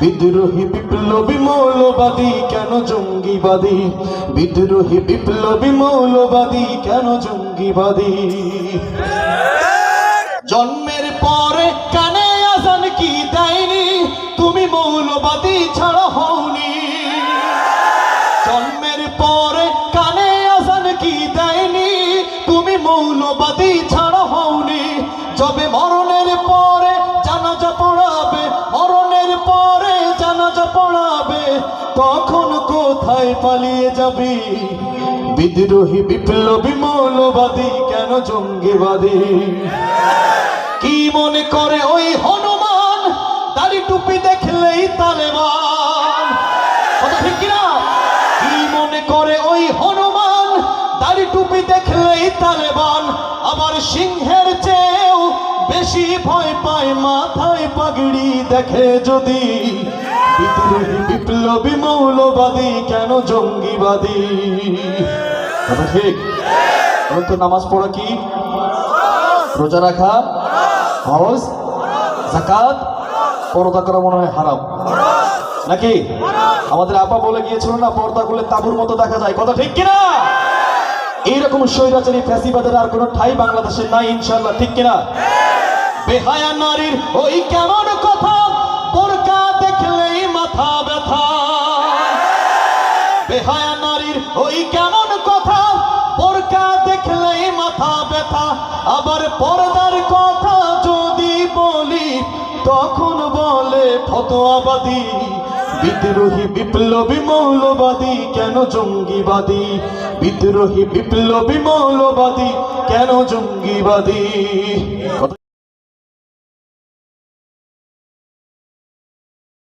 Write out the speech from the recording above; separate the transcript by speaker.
Speaker 1: বিদ্রোহী বিপ্লবী মৌলবাদী, কেন জঙ্গিবাদী? বিদ্রোহী বিপ্লবী মৌলবাদী, কেন জঙ্গিবাদী? জন্মের পরে কানে আজান কি দেয়নি? তুমি মৌলবাদী ছাড়া হওনি। জন্মের পরে কানে আজান কি দেয়নি? তুমি মৌলবাদী ছাড়া হওনি। যবে মরণের পরে জানাজা পড়াবে তখন কোথায় পালিয়ে যাবি? বিদ্রোহী বিপ্লবী মৌলবাদী কেন জঙ্গিবাদী? কি মনে করে ওই হনুমান? দাড়ি টুপি দেখলেই তালেবান। কথা ঠিক কিনা? কি মনে করে ওই হনুমান? দাড়ি টুপি দেখলেই তালেবান। আবার সিংহের চেয়েও বেশি ভয় পায়, মাথায় পাগড়ি দেখে যদি বিপ্লবী মৌলবাদী, কেন জঙ্গিবাদী? ঠিক? তো, নামাজ পড়া কি? রোজা রাখা? হজ জাকাত পর্দা করা মনে হয় হারাম। নাকি? আমাদের আপা বলে গিয়েছিল না, পর্দা করলে তাবুর মতো দেখা যায়। কথা ঠিক কিনা? এইরকম স্বৈরাচারী ফ্যাসিবাদের আর কোনো ঠাই বাংলাদেশে নাই ইনশাল্লাহ ঠিক কিনা? বেহায়া নারীর ওই কেমন কথা? বেহায়া নারীর ওই কেমন কথা? দেখলেই মাথা ব্যথা। আবার পর্দার কথা যদি বলি, তখন বলে ফতোয়াবাদী। বিদ্রোহী, বিপ্লবী, মৌলবাদী, কেন জঙ্গিবাদী? বিদ্রোহী, বিপ্লবী, মৌলবাদী, কেন জঙ্গিবাদী?